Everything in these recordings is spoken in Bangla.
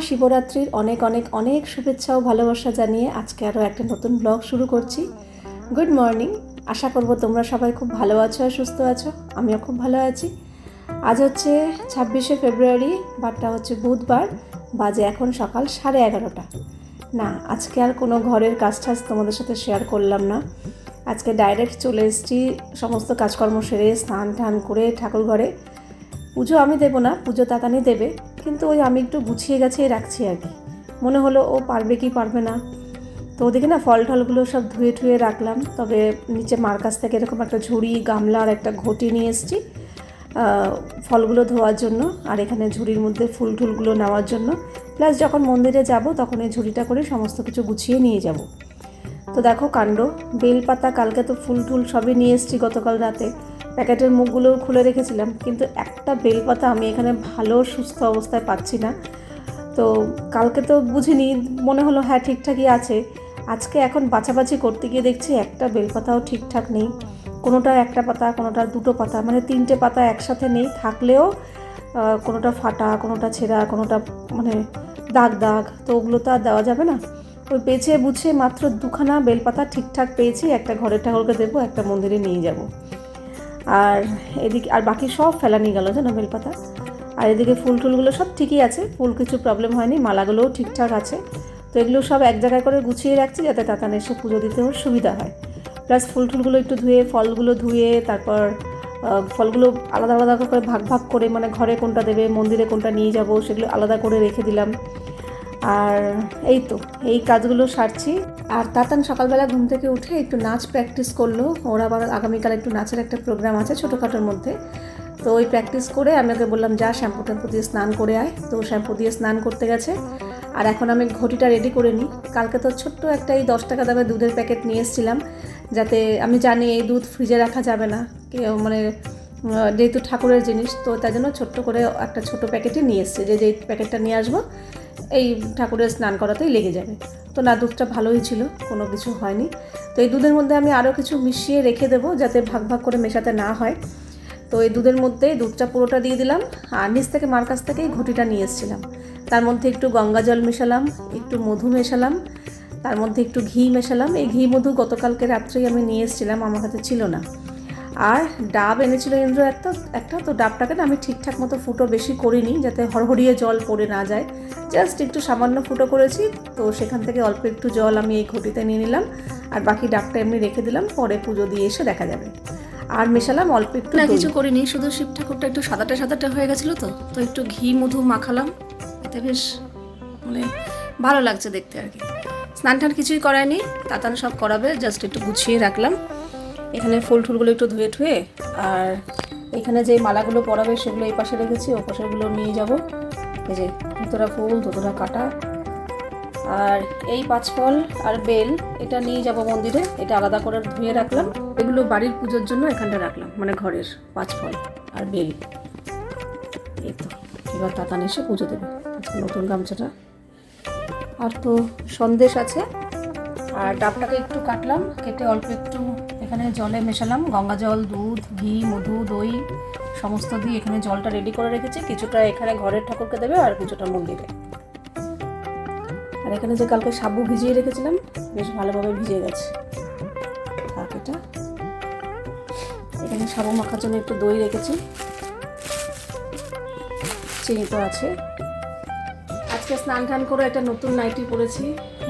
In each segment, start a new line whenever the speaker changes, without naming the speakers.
মহাশিবরাত্রির অনেক অনেক অনেক শুভেচ্ছা ও ভালোবাসা জানিয়ে আজকে আরও একটা নতুন ব্লগ শুরু করছি। গুড মর্নিং আশা করব তোমরা সবাই খুব ভালো আছো আর সুস্থ আছো। আমিও খুব ভালো আছি। আজ হচ্ছে ছাব্বিশে ফেব্রুয়ারি, বারটা হচ্ছে বুধবার, বাজে এখন সকাল সাড়ে এগারোটা। না, আজকে আর কোনো ঘরের কাজ টাজ তোমাদের সাথে শেয়ার করলাম না। আজকে ডাইরেক্ট চলে এসেছি সমস্ত কাজকর্ম সেরে স্নান টান করে ঠাকুর ঘরে পুজো আমি দেবো না, পুজো তাতানি দেবে। কিন্তু ওই আমি একটু গুছিয়ে গেছে রাখছি আর কি। মনে হলো ও পারবে কি পারবে না। তো ওদিকে না ফল টলগুলো সব ধুয়ে টুয়ে রাখলাম। তবে নিচে মার কাছ থেকে এরকম একটা ঝুড়ি, গামলা আর একটা ঘটি নিয়ে এসেছি ফলগুলো ধোয়ার জন্য আর এখানে ঝুড়ির মধ্যে ফুল টুলগুলো নেওয়ার জন্য। প্লাস যখন মন্দিরে যাব তখন এই ঝুড়িটা করে সমস্ত কিছু গুছিয়ে নিয়ে যাব। তো দেখো কাণ্ড, বেলপাতা, কালকে তো ফুল টুল সবই নিয়ে এসেছি গতকাল রাতে। প্যাকেটের মুখগুলোও খুলে রেখেছিলাম, কিন্তু একটা বেলপাতা আমি এখানে ভালো সুস্থ অবস্থায় পাচ্ছি না। তো কালকে তো বুঝিনি, মনে হলো হ্যাঁ ঠিকঠাকই আছে। আজকে এখন বাছাবাছি করতে গিয়ে দেখছি একটা বেলপাতাও ঠিকঠাক নেই। কোনোটার একটা পাতা কোনোটার দুটো পাতা মানে তিনটে পাতা একসাথে নেই থাকলেও কোনোটা ফাটা, কোনোটা ছেঁড়া, কোনোটা মানে দাগ দাগ, তো ওগুলো তো আর দেওয়া যাবে না। ওই পেঁচে বুঝে মাত্র দুখানা বেলপাতা ঠিকঠাক পেয়েছি, একটা ঘরের ঠাকুরকে দেবো, একটা মন্দিরে নিয়ে যাব। আর এদিকে, আর বাকি সব ফেলা নিয়ে গেল, জানো বেলপাতা? আর এদিকে ফুল টুলগুলো সব ঠিকই আছে, ফুল কিছু প্রবলেম হয়নি, মালাগুলোও ঠিকঠাক আছে। তো এগুলো সব এক জায়গায় করে গুছিয়ে রাখছি যাতে তাতান এসে পুজো দিতে ওর সুবিধা হয়। প্লাস ফুল টুলগুলো একটু ধুয়ে, ফলগুলো ধুয়ে, তারপর ফলগুলো আলাদা আলাদা করে ভাগ ভাগ করে মানে ঘরে কোনটা দেবে, মন্দিরে কোনটা নিয়ে যাব, সেগুলো আলাদা করে রেখে দিলাম। আর এই তো, এই কাজগুলো সারছি। আর তাতান সকালবেলা ঘুম থেকে উঠে একটু নাচ প্র্যাকটিস করল। ওর আবার আগামীকাল একটু নাচের একটা প্রোগ্রাম আছে ছোটোখাটোর মধ্যে। তো ওই প্র্যাকটিস করে আমি ওকে বললাম, যা শ্যাম্পু ট্যাম্পু দিয়ে স্নান করে আয়। তো শ্যাম্পু দিয়ে স্নান করতে গেছে। আর এখন আমি ঘটিটা রেডি করে নিই। কালকে তো ছোট্ট একটা এই দশ টাকা দামে দুধের প্যাকেট নিয়ে এসেছিলাম। যাতে আমি জানি এই দুধ ফ্রিজে রাখা যাবে না। মানে যেহেতু ঠাকুরের জিনিস, তো তাই জন্য ছোট্ট করে একটা ছোট প্যাকেটই নিয়ে এসছে। যে যেই প্যাকেটটা নিয়ে আসব এই ঠাকুরের স্নান করাতেই লেগে যাবে। তো না দুধটা ভালোই ছিল, কোনো কিছু হয়নি। তো এই দুধের মধ্যে আমি আরও কিছু মিশিয়ে রেখে দেবো, যাতে ভাগ ভাগ করে মেশাতে না হয়। তো এই দুধের মধ্যে দুধটা পুরোটা দিয়ে দিলাম, আর নিচ থেকে মার কাছ থেকেই ঘটিটা নিয়ে এসেছিলাম। তার মধ্যে একটু গঙ্গা জল মেশালাম, একটু মধু মেশালাম, তার মধ্যে একটু ঘি মেশালাম। এই ঘি মধু গতকালকে রাত্রেই আমি নিয়ে এসেছিলাম, আমার কাছে ছিল না। আর ডাব এনেছিল ইন্দ্র একটা একটা তো ডাবটাকে না আমি ঠিকঠাক মতো ফুটো বেশি করিনি যাতে হড়হড়িয়ে জল পড়ে না যায়। জাস্ট একটু সামান্য ফুটো করেছি তো সেখান থেকে অল্প একটু জল আমি এই ঘটিতে নিয়ে নিলাম আর বাকি ডাবটা এমনি রেখে দিলাম পরে পুজো দিয়ে এসে দেখা যাবে। আর মেশালাম অল্প একটু
না কিছু করিনি শুধু শিব ঠাকুরটা একটু সাদাটা সাদাটা হয়ে গেছিল তো তো একটু ঘি মধু মাখালাম এতে বেশ মানে ভালো লাগছে দেখতে আর কি। স্নান টান কিছুই করায়নি তাতান সব করাবে জাস্ট একটু গুছিয়ে রাখলাম। এখানে ফুল টুলগুলো একটু ধুয়ে ঠুয়ে আর এখানে যে মালাগুলো পরাবে সেগুলো এই পাশে রেখেছি, ও পাশেগুলো নিয়ে যাব। এই যে ধুতরা ফুল ধুতরা কাটা। আর এই পাঁচ ফল আর বেল, এটা নিয়ে যাব মন্দিরে, এটা আলাদা করে ধুয়ে রাখলাম। এগুলো বাড়ির পুজোর জন্য এখানটা রাখলাম মানে ঘরের পাঁচ ফল আর বেল। এই তো, এবার তাতান এসে পুজো দেবে, নতুন গামছাটা। আর তো সন্দেশ আছে, আর ডাবটাকে একটু কাটলাম, কেটে অল্প একটু এখানে জলে মেশালাম। গঙ্গা জল, দুধ, ঘি, মধু, দই, সমস্ত দিয়ে এখানে জলটা রেডি করে রেখেছি। কিছুটা এখানে ঘরের ঠাকুরকে দেবে আর কিছুটা মন্দিরে। আর এখানে যে কালকে সাবু ভিজিয়ে রেখেছিলাম, বেশ ভালোভাবে ভিজে গেছে। এখানে সাবু মাখার জন্য একটু দই রেখেছি। চিনি তো আছে। আজকে স্নান টান করে একটা নতুন নাইটি পরেছি।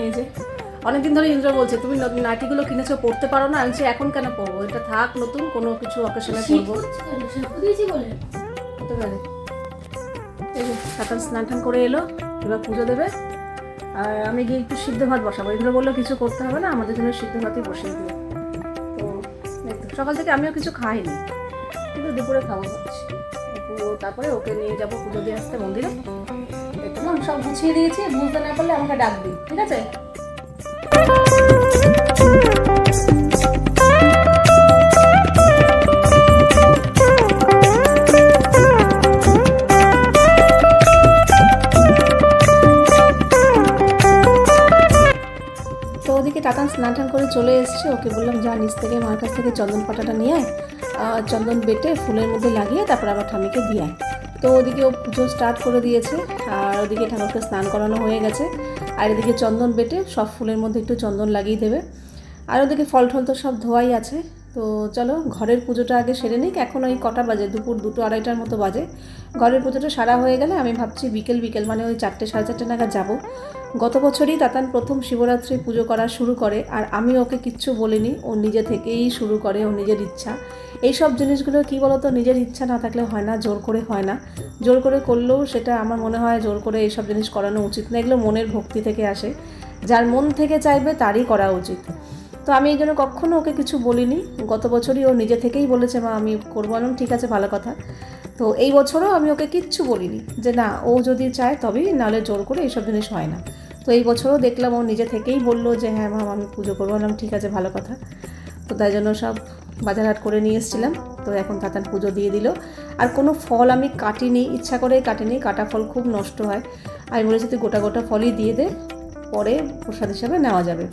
এই যে অনেকদিন ধরে ইন্দ্র বলছে তুমি নতুন নাইটিগুলো কিনেছো পড়তে পারো না? আমি এখন কেন পরবো এটা থাক নতুন কোনো কিছু অকেশনে পরবো হতে পারে। স্নান টান করে এলো এবার পুজো দেবে। আর আমি গিয়ে একটু সিদ্ধ ভাত বসাবো। ইন্দ্র বলল কিছু করতে হবে না আমাদের জন্য সিদ্ধ ভাতই বসিয়ে দিও। তো সকাল থেকে আমিও কিছু খাইনি কিন্তু দুপুরে খাব ভাবছি তারপরে ওকে নিয়ে যাব পুজো দিয়ে আসতে মন্দিরে। এই তো, আমি সব গুছিয়ে দিয়েছি বুঝতে না পারলে আমাকে ডাক দিই ঠিক আছে? স্নান টান করে চলে এসছে। ওকে বললাম, যা নিচ থেকে, মার কাছ থেকে চন্দন পাতাটা নিয়ে আয় চন্দন বেটে ফুলের মধ্যে লাগিয়ে তারপর আবার ঠামিকে দিয়ে আয়।
তো ওদিকে ও পুজো স্টার্ট করে দিয়েছে, আর ওদিকে ঠাকুরকে স্নান করানো হয়ে গেছে। আর এদিকে চন্দন বেটে সব ফুলের মধ্যে একটু চন্দন লাগিয়ে দেবে। আর ওদিকে ফল টল তো সব ধোয়াই আছে। তো চলো, ঘরের পুজোটা আগে সেরে নিক। এখন ওই কটা বাজে, দুপুর দুটো আড়াইটার মতো বাজে। ঘরের পুজোটা সারা হয়ে গেলে আমি ভাবছি বিকেল বিকেল মানে ওই চারটে, সাড়ে চারটে নাগাদ যাব। গত বছরই তাতান প্রথম শিবরাত্রি পুজো করা শুরু করে, আর আমি ওকে কিচ্ছু বলিনি। ও নিজে থেকেই শুরু করে, ও নিজের ইচ্ছা। এই সব জিনিসগুলো কী বলতো, নিজের ইচ্ছা না থাকলে হয় না, জোর করে হয় না। জোর করে করলেও সেটা আমার মনে হয় জোর করে এইসব জিনিস করানো উচিত না। এগুলো মনের ভক্তি থেকে আসে। যার মন থেকে চাইবে তারই করা উচিত। তো আমি এই জন্য কখনো ওকে কিছু বলিনি। গত বছরই ও নিজে থেকেই বলেছে, মা, আমি করব। আলাম ঠিক আছে, ভালো কথা। তো এই বছরও আমি ওকে কিচ্ছু বলিনি যে, না, ও যদি চায় তবেই, নাহলে জোর করে এইসব জিনিস হয় না। তো এই বছরও দেখলাম ও নিজে থেকেই বলল যে হ্যাঁ মা, আমি পুজো করব। আলাম ঠিক আছে, ভালো কথা। তো তাই জন্য সব বাজার হাট করে নিয়ে এসেছিলাম। তো এখন তাতান পুজো দিয়ে দিল। আর কোনো ফল আমি কাটিনি, ইচ্ছা করে কাটিনি। কাটা ফল খুব নষ্ট হয়। আমি বলেছি, তুই গোটা গোটা ফলই দিয়ে দে, পরে প্রসাদ হিসাবে নেওয়া যাবে।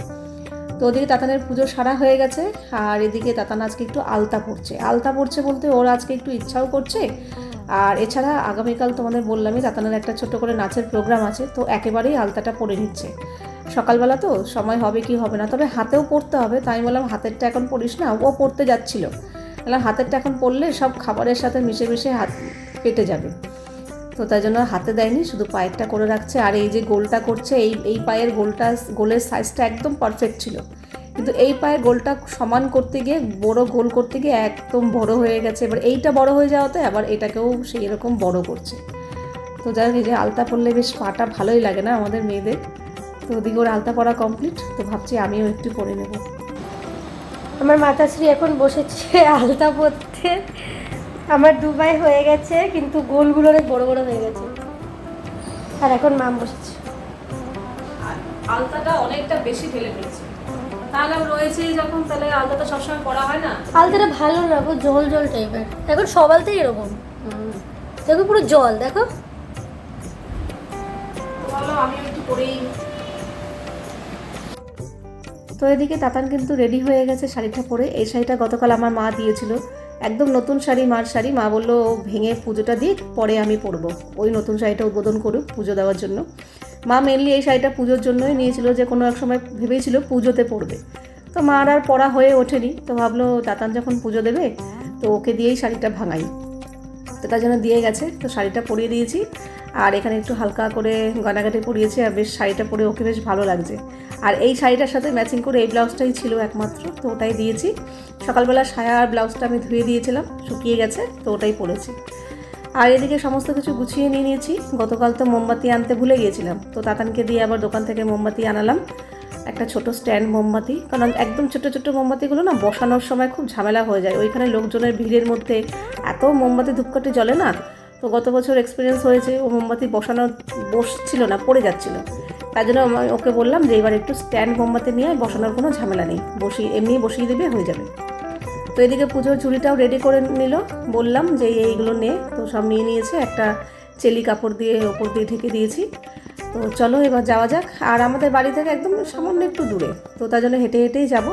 তো ওদিকে তাতানের পুজো সারা হয়ে গেছে, আর এদিকে তাতান আজকে একটু আলতা পড়ছে আলতা পড়ছে বলতে ওর আজকে একটু ইচ্ছাও করছে, আর এছাড়া আগামীকাল তোমাদের বললামই তাতানের একটা ছোট করে নাচের প্রোগ্রাম আছে, তো একেবারেই আলতাটা পরে নিচ্ছে। সকালবেলা তো সময় হবে কি হবে না, তবে হাতেও পড়তে হবে, তাই বললাম হাতেরটা এখন পড়িস না, ও পড়তে যাচ্ছিল। বললাম হাতেরটা এখন পড়লে সব খাবারের সাথে মিশে মিশে হাত পেটে যাবে। তো তাই জন্য হাতে দেয়নি, শুধু পায়েরটা করে রাখছে। আর এই যে গোলটা করছে, এই এই পায়ের গোলটা, গোলের সাইজটা একদম পারফেক্ট ছিল। কিন্তু এই পায়ের গোলটা সমান করতে গিয়ে, বড় গোল করতে গিয়ে একদম বড় হয়ে গেছে। এবার এইটা বড় হয়ে যাওয়াতে আবার এটাকেও সেই রকম বড় করছে। তো যাই হোক যে আলতা পরলে বেশ পাটা ভালোই লাগে না আমাদের মেয়েদের। তো ওদিকে ওর আলতা পরা কমপ্লিট তো ভাবছি আমিও একটু পরে নেব।
আমার মাতাশ্রী এখন বসেছে আলতা পরতে। আমার দুবাই হয়ে গেছে কিন্তু গোলগুলো অনেক বড় বড় হয়ে গেছে। আর এখন মাম বসেছে।
আলতাটা অনেকটা বেশি ঢেলে ফেলেছে। তাহলে রয়েছে যখন তাহলে আলতাটা সবসময় পরা হয় না?
আলতাটা ভালো না গো জল জল টাইপের এখন সব আলতাই এরকম। দেখো পুরো জল দেখো।
ভালো একটু পরেই তো এদিকে তাতান কিন্তু রেডি হয়ে গেছে শাড়িটা পরে। এই শাড়িটা গতকাল আমার মা দিয়েছিল। একদম নতুন শাড়ি, মার শাড়ি। মা বলল, ভেঙে পুজোটা দিক, পরে আমি পরবো। ওই নতুন শাড়িটা উদ্বোধন করুক পুজো দেওয়ার জন্য। মা মেনলি এই শাড়িটা পুজোর জন্যই নিয়েছিল যে, কোনো এক সময় ভেবেছিল পুজোতে পড়বে তো মার আর পড়া হয়ে ওঠেনি। তো ভাবলো, তাতান যখন পুজো দেবে, তো ওকে দিয়েই শাড়িটা ভাঙাই। তো তার জন্য দিয়ে গেছে। তো শাড়িটা পরিয়ে দিয়েছি। আর এখানে একটু হালকা করে গয়নাগাটি পরিয়েছি আর বেশ শাড়িটা পরে ওকে বেশ ভালো লাগছে। আর এই শাড়িটার সাথে ম্যাচিং করে এই ব্লাউজটাই ছিল একমাত্র, তো ওটাই দিয়েছি। সকালবেলা সায়া আর ব্লাউজটা আমি ধুয়ে দিয়েছিলাম, শুকিয়ে গেছে, তো ওটাই পরেছি। আর এদিকে সমস্ত কিছু গুছিয়ে নিয়ে নিয়েছি। গতকাল তো মোমবাতি আনতে ভুলে গিয়েছিলাম, তো তাতানকে দিয়ে আবার দোকান থেকে মোমবাতি আনালাম। একটা ছোট স্ট্যান্ড মোমবাতি, কারণ একদম ছোট ছোট মোমবাতিগুলো না বসানোর সময় খুব ঝামেলা হয়ে যায়। ওইখানে লোকজনের ভিড়ের মধ্যে এত মোমবাতি ধূপকাঠি জ্বলে না তো গত বছর এক্সপিরিয়েন্স হয়েছে, ও মোমবাতি বসানো, বসছিল না, পড়ে যাচ্ছিল। তার জন্য আমি ওকে বললাম যে এবার একটু স্ট্যান্ড মোমবাতি নিয়ে বসানোর কোনো ঝামেলা নেই। বসিয়ে এমনি বসিয়ে দেবে, হয়ে যাবে। তো এদিকে পুজোর ঝুড়িটাও রেডি করে নিল। বললাম যে এইগুলো নে। তো সব নিয়ে নিয়েছে, একটা চেলি কাপড় দিয়ে ওপর দিয়ে ঢেকে দিয়েছি। তো চলো এবার যাওয়া যাক। আর আমাদের বাড়ি থেকে একদম সামান্য একটু দূরে। তো তার জন্য হেঁটে হেঁটেই যাব।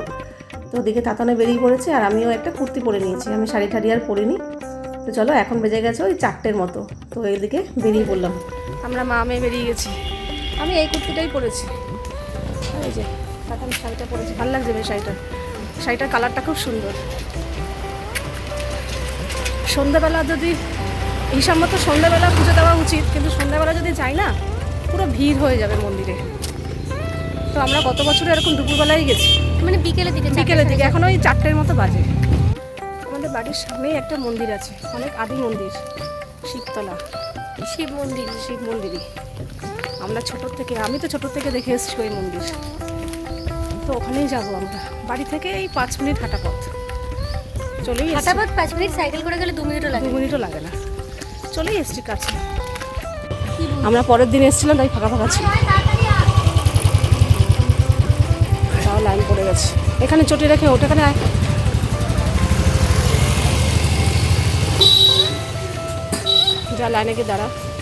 তো ওদিকে তাতানে বেরিয়ে পড়েছে, আর আমিও একটা কুর্তি পরে নিয়েছি। আমি শাড়ি ঠাড়ি আর পরিনি। তো চলো এখন বেজে গেছে ওই চারটের মতো। তো এইদিকে বেরিয়ে পড়লাম।
আমরা মা মেয়ে বেরিয়ে গেছি। আমি এই কুর্তিটাই পরেছি। এই যে তাতান শাড়িটা পরেছি। ভালো লাগছে বেশ শাড়িটা। শাড়িটার কালারটা খুব সুন্দর। সন্ধ্যাবেলা যদি হিসাব মতো সন্ধ্যাবেলা পুজো দেওয়া উচিত কিন্তু সন্ধ্যাবেলা যদি যাই না পুরো ভিড় হয়ে যাবে মন্দিরে। তো আমরা গত বছর এরকম দুপুরবেলায় গেছি।
মানে বিকেলের দিকে
বিকেলের দিকে এখন ওই চারটের মতো বাজে। বাড়ির সামনেই একটা মন্দির আছে অনেক আদি মন্দির শিবতলা।
শিব মন্দির।
শিব মন্দিরই। আমরা ছোটোর থেকে আমি তো ছোটোর থেকে দেখে এসেছি ওই মন্দির। তো ওখানেই যাব আমরা। বাড়ি থেকে এই পাঁচ মিনিট হাঁটা পথ। চলেই এসছি।
হাঁটাপথ পাঁচ মিনিট সাইকেল করে গেলে দু মিনিটও লাগে।
দু মিনিটও লাগে না। চলেই এসছি কাছে। আমরা পরের দিন এসেছিলাম তাই ফাঁকা ফাঁকা ছিল। তাও লাইন পড়ে গেছে। এখানে চটি রেখে ওটা এখানে আয় যা লাইনে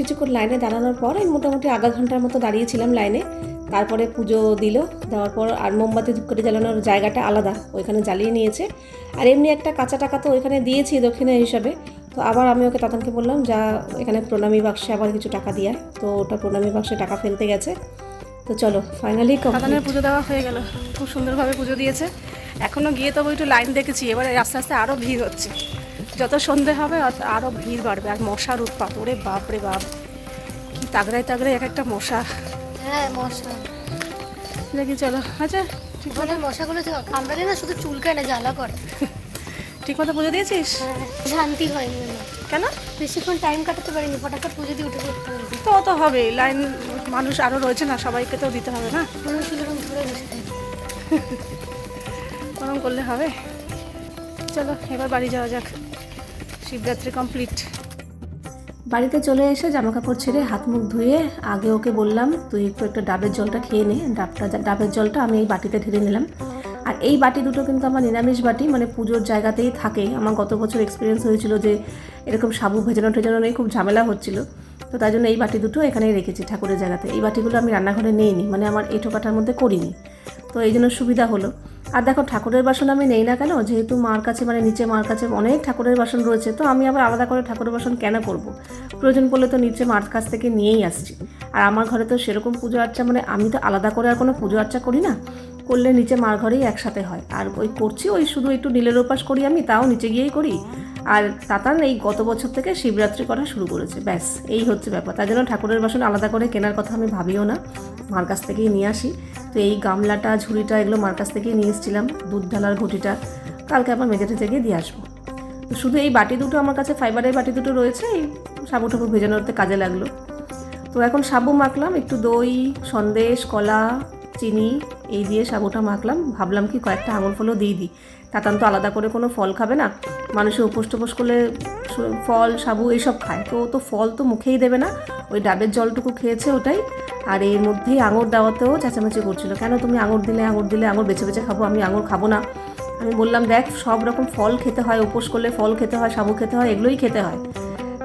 কিছুক্ষণ লাইনে দাঁড়ানোর পর আমি মোটামুটি আধা ঘণ্টার মতো দাঁড়িয়েছিলাম লাইনে। তারপরে পুজো দিল, দেওয়ার পর আর মোমবাতি ধূপকাঠি জ্বালানোর জায়গাটা আলাদা, ওইখানে জ্বালিয়ে নিয়েছে। আর এমনি একটা কাঁচা টাকা তো ওইখানে দিয়েছি দক্ষিণা হিসাবে। তো আবার আমি ওকে তাতানকে বললাম, যা এখানে প্রণামী বাক্সে আবার কিছু টাকা দিয়ে তো ওটা প্রণামী বাক্সে টাকা ফেলতে গেছে। তো চলো ফাইনালি
দাদানের পুজো দেওয়া হয়ে গেল। খুব সুন্দরভাবে পুজো দিয়েছে। এখনও গিয়ে তবু একটু লাইন দেখেছি, এবারে আস্তে আস্তে আরও ভিড় হচ্ছে। যত সন্ধে হবে আরও ভিড় বাড়বে। আর মশার উৎপাত ওরে বাপ রে বাপ। কি তাগড়ায় তাগড়ায় এক একটা মশা।
হ্যাঁ মশা।
দেখি চলো। আচ্ছা ঠিক
মানে মশাগুলো কামড়ালে না শুধু চুলকায় না জ্বালা করে।
ঠিক মতো পুজো দিয়েছিস?
হ্যাঁ শান্তি হয়নি আমার।
কেন?
বেশিক্ষণ টাইম কাটাতে পারিনি। ফটাফট পুজো দিয়ে উঠে
তো তো হবে লাইন মানুষ আরও রয়েছে না সবাইকে তো দিতে হবে না।
মনে ধরে
ওরম করলে হবে। চলো এবার বাড়ি যাওয়া যাক। শিবরাত্রি কমপ্লিট
বাড়িতে চলে এসে জামা কাপড় ছেড়ে হাত মুখ ধুয়ে আগে ওকে বললাম, তুই একটু, একটা ডাবের জলটা খেয়ে নে। ডাবটা, ডাবের জলটা আমি এই বাটিতে ঢেলে নিলাম। আর এই বাটি দুটো কিন্তু আমার নিরামিষ বাটি মানে পুজোর জায়গাতেই থাকে। আমার গত বছর এক্সপিরিয়েন্স হয়েছিল যে এরকম সাবু ভেজানো টেজানো নিয়ে খুব ঝামেলা হচ্ছিল। তো তাই জন্য এই বাটি দুটো এখানেই রেখেছি ঠাকুরের জায়গাতে। এই বাটিগুলো আমি রান্নাঘরে নিইনি মানে আমার এই টোকাটার মধ্যে করিনি। তো এই জন্য সুবিধা হলো। আর দেখো ঠাকুরের বাসন আমি নেই না কেন? যেহেতু মার কাছে মানে নিচে মার কাছে অনেক ঠাকুরের বাসন রয়েছে, তো আমি আবার আলাদা করে ঠাকুরের বাসন কেন করব? প্রয়োজন পড়লে তো নিচে মার কাছ থেকে নিয়েই আসছি। আর আমার ঘরে তো সেরকম পুজো আর্চা মানে আমি তো আলাদা করে আর কোনো পুজো আর্চা করি না। করলে নিচে মার ঘরেই একসাথে হয়। আর ওই করছি, ওই শুধু একটু নীলের উপাস করি আমি, তাও নিচে গিয়েই করি। আর তাতান এই গত বছর থেকে শিবরাত্রি করা শুরু করেছে। ব্যাস, এই হচ্ছে ব্যাপার। তার জন্য ঠাকুরের বাসন আলাদা করে কেনার কথা আমি ভাবিও না। মার কাছ থেকেই নিয়ে আসি। তো এই গামলাটা, ঝুড়িটা এগুলো মার কাছ থেকেই নিয়ে এসেছিলাম, দুধ ঢালার ঘটিটা। কালকে আবার মেজে টেজে গিয়ে দিয়ে আসব। তো শুধু এই বাটি দুটো আমার কাছে, ফাইবারের বাটি দুটো রয়েছে, এই সাবু টাবু ভেজানোতে কাজে লাগল। তো এখন সাবু মাখলাম, একটু দই, সন্দেশ, কলা, চিনি এই দিয়ে সাবুটা মাখলাম। ভাবলাম কি কয়েকটা আঙুর ফলও দিয়ে দিই। তাতান তো আলাদা করে কোনো ফল খাবে না। মানুষের উপোস টোপোস করলে ফল, সাবু এইসব খায়। তো তো ফল তো মুখেই দেবে না। ওই ডাবের জলটুকু খেয়েছে ওটাই। আর এর মধ্যেই আঙুর দেওয়াতেও চেঁচামেচি করছিল। কেন তুমি আঙুর দিলে আঙুর দিলে, আঙুর বেছে বেছে খাব? আমি আঙুর খাব না। আমি বললাম, দেখ, সব রকম ফল খেতে হয়, উপোস করলে ফল খেতে হয়, সাবু খেতে হয়, এগুলোই খেতে হয়।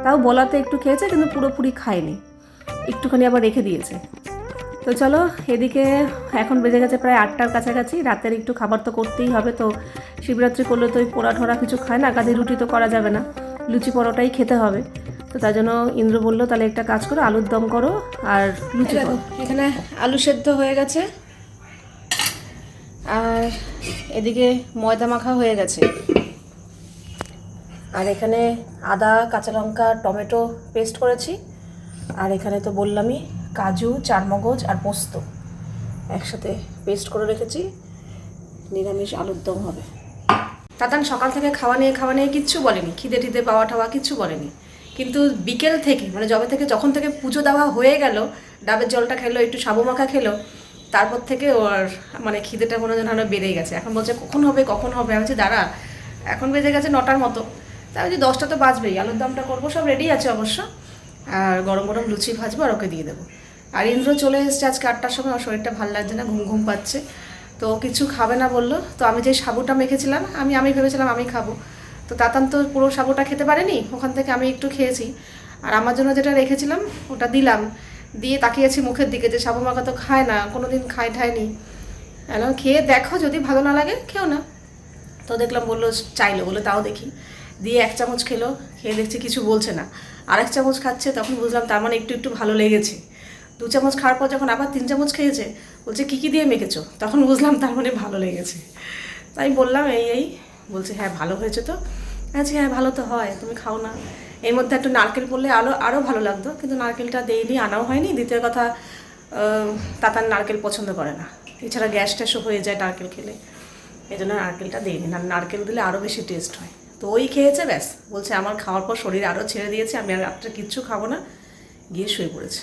তাও বলাতে একটু খেয়েছে, কিন্তু পুরোপুরি খায়নি। একটুখানি আবার রেখে দিয়েছে। তো চলো, এদিকে এখন বেজে গেছে প্রায় আটটার কাছাকাছি। রাতের একটু খাবার তো করতেই হবে তো। শিবরাত্রি করলে তো ওই পোড়া ঠোড়া কিছু খায় না কাজে রুটি তো করা যাবে না। লুচি পরোটাই খেতে হবে। তো তার জন্য ইন্দ্র বলল, তাহলে একটা কাজ করো, আলুর দম করো আর লুচি
এখানে আলু সেদ্ধ হয়ে গেছে। আর এদিকে ময়দা মাখা হয়ে গেছে।
আর এখানে আদা, কাঁচা লঙ্কা, টমেটো পেস্ট করেছি। আর এখানে তো বললামই কাজু, চারমগজ আর পোস্ত একসাথে পেস্ট করে রেখেছি। নিরামিষ আলুর দম হবে।
তাতান সকাল থেকে খাওয়া নিয়ে খাওয়া নিয়ে কিচ্ছু বলেনি। খিদে টিদে, পাওয়া টাওয়া কিচ্ছু বলেনি। কিন্তু বিকেল থেকে মানে যবে থেকে, যখন থেকে পুজো দেওয়া হয়ে গেল, ডাবের জলটা খেলো, একটু সাবু মাখা খেলো, তারপর থেকে ওর মানে খিদেটা মনে যেন বেড়ে গেছে। এখন বলছে, কখন হবে কখন হবে? আমি বলছি, দাঁড়া, এখন বেজে গেছে নটার মতো। তাই বলছি, দশটা তো বাজবেই, আলুর দমটা করব, সব রেডি আছে অবশ্য। আর গরম গরম লুচি ভাজবো আর ওকে দিয়ে দেবো। আর ইন্দ্র চলে এসেছে আজকে আটটার সময়, ওর শরীরটা ভালো লাগছে না, ঘুম ঘুম পাচ্ছে। তো কিছু খাবে না বলল। তো আমি যে সাবুটা মেখেছিলাম, আমি আমি ভেবেছিলাম আমি খাব। তো তাতান তো পুরো সাবুটা খেতে পারেনি, ওখান থেকে আমি একটু খেয়েছি। আর আমার জন্য যেটা রেখেছিলাম, ওটা দিলাম। দিয়ে তাকিয়েছি মুখের দিকে যে সাবু মাখা তো খায় না কোনো দিন খায়, ঠায়নি। এলাম, খেয়ে দেখো, যদি ভালো না লাগে, খেও না। তো দেখলাম বলল, চাইলো বলে তাও দেখি। দিয়ে এক চামচ খেলো, খেয়ে দেখছি কিছু বলছে না। আর এক চামচ খাচ্ছে, তখন বুঝলাম তার মানে একটু একটু ভালো লেগেছে। দু চামচ খাওয়ার পর যখন আবার তিন চামচ খেয়েছে, বলছে, কী কী দিয়ে মেখেছো? তখন বুঝলাম তার মানে ভালো লেগেছে। তাই বললাম, এই এই। বলছে হ্যাঁ ভালো হয়েছে তো। আচ্ছা হ্যাঁ ভালো তো হয়, তুমি খাও না। এর মধ্যে একটু নারকেল পড়লে আরও আরও ভালো লাগতো, কিন্তু নারকেলটা দেইনি, আনাও হয়নি। দ্বিতীয় কথা তাতার নারকেল পছন্দ করে না। এছাড়া গ্যাস ট্যাসও হয়ে যায় নারকেল খেলে। এই জন্য নারকেলটা দিইনি। না, নারকেল দিলে আরও বেশি টেস্ট হয়। তো ওই খেয়েছে, ব্যাস। বলছে, আমার খাওয়ার পর শরীর আরও ছেড়ে দিয়েছে, আমি আর রাত্রে কিচ্ছু খাব না। গিয়ে শুয়ে পড়েছে।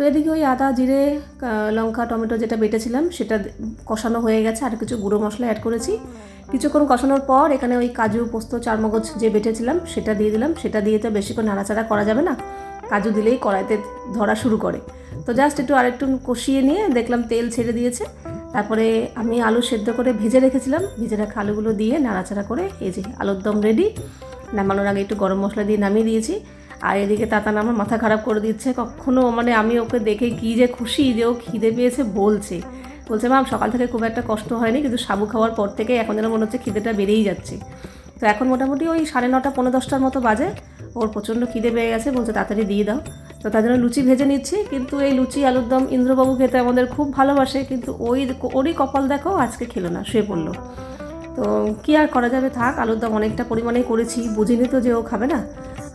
তো এদিকে ওই আদা, জিরে লঙ্কা, টমেটো যেটা বেটেছিলাম, সেটা কষানো হয়ে গেছে। আর কিছু গুঁড়ো মশলা অ্যাড করেছি। কিছুক্ষণ কষানোর পর এখানে ওই কাজু, পোস্ত, চারমগজ যে বেটেছিলাম, সেটা দিয়ে দিলাম। সেটা দিয়ে তো বেশিক্ষণ নাড়াচাড়া করা যাবে না। কাজু দিলেই কড়াইতে ধরা শুরু করে। তো জাস্ট একটু আরেকটু কষিয়ে নিয়ে দেখলাম তেল ছেড়ে দিয়েছে। তারপরে আমি আলু সেদ্ধ করে ভেজে রেখেছিলাম। ভেজে রাখা আলুগুলো দিয়ে নাড়াচাড়া করে এই যে আলুর দম রেডি নামানোর আগে একটু গরম মশলা দিয়ে নামিয়ে দিয়েছি। আর এদিকে তাতান আমার মাথা খারাপ করে দিচ্ছে। কখনো মানে আমি ওকে দেখে কী যে খুশি যে ও খিদে পেয়েছে বলছে। বলছে ম্যাম সকাল থেকে খুব একটা কষ্ট হয়নি, কিন্তু সাবু খাওয়ার পর থেকে এখন যেন মনে হচ্ছে খিদেটা বেড়েই যাচ্ছে। তো এখন মোটামুটি ওই সাড়ে নটা পনেরো দশটার মতো বাজে। ওর প্রচণ্ড খিদে পেয়ে গেছে, বলছে, তাড়াতাড়ি দিয়ে দাও। তো তার জন্য লুচি ভেজে নিচ্ছি, কিন্তু এই লুচি, আলুর দম ইন্দ্রবাবু খেতে আমাদের খুব ভালোবাসে, কিন্তু ওই ওরই কপাল দেখো, আজকে খেলো না, শুয়ে পড়ল। তো কী আর করা যাবে, থাক, আলুর দম অনেকটা পরিমাণেই করেছি, বুঝিনি তো যে ও খাবে না।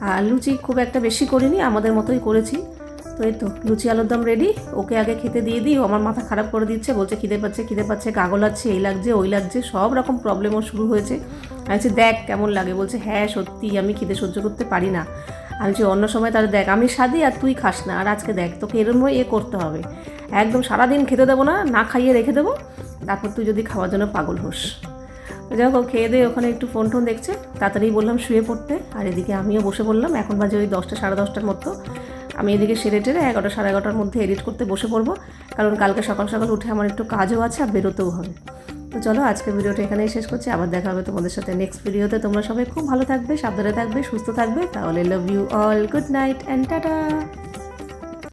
আর লুচি খুব একটা বেশি করিনি, আমাদের মতোই করেছি। তো এই তো, লুচি আলুর দম রেডি ওকে আগে খেতে দিয়ে দিই আমার মাথা খারাপ করে দিচ্ছে, বলছে খিদে পাচ্ছে খিদে পাচ্ছে গাগল আছে এই লাগছে, ওই লাগছে, সব রকম প্রবলেমও শুরু হয়েছে। আমি বলছি, দেখ কেমন লাগে? বলছে হ্যাঁ সত্যি, আমি খিদে সহ্য করতে পারি না। আমি বলছি, অন্য সময় তাহলে দেখ, আমি সাদি আর তুই খাস না, আর আজকে দেখ, তোকে এরম এ করতে হবে। একদম সারাদিন খেতে দেবো না না খাইয়ে রেখে দেবো, তারপর তুই যদি খাওয়ার জন্য পাগল হোস। যাই হোক, খেয়ে দিয়ে ওখানে একটু ফোন টোন দেখছে, তাড়াতাড়ি বললাম শুয়ে পড়তে, আর এদিকে আমিও বসে পড়লাম, এখন বাজে ওই দশটা সাড়ে দশটার মতো। আমি এদিকে সেরে টেরে এগারোটা সাড়ে এগারোটার মধ্যে এডিট করতে বসে পড়ব, কারণ কালকে সকাল সকাল উঠে আমার একটু কাজও আছে আর বেরোতেও হবে। তো চলো, আজকের ভিডিওটা এখানেই শেষ করছি, আবার দেখা হবে তোমাদের সাথে নেক্সট ভিডিওতে তোমরা সবাই খুব ভালো থাকবে, সাবধানে থাকবে, সুস্থ থাকবে, তাহলে love you all good night and tata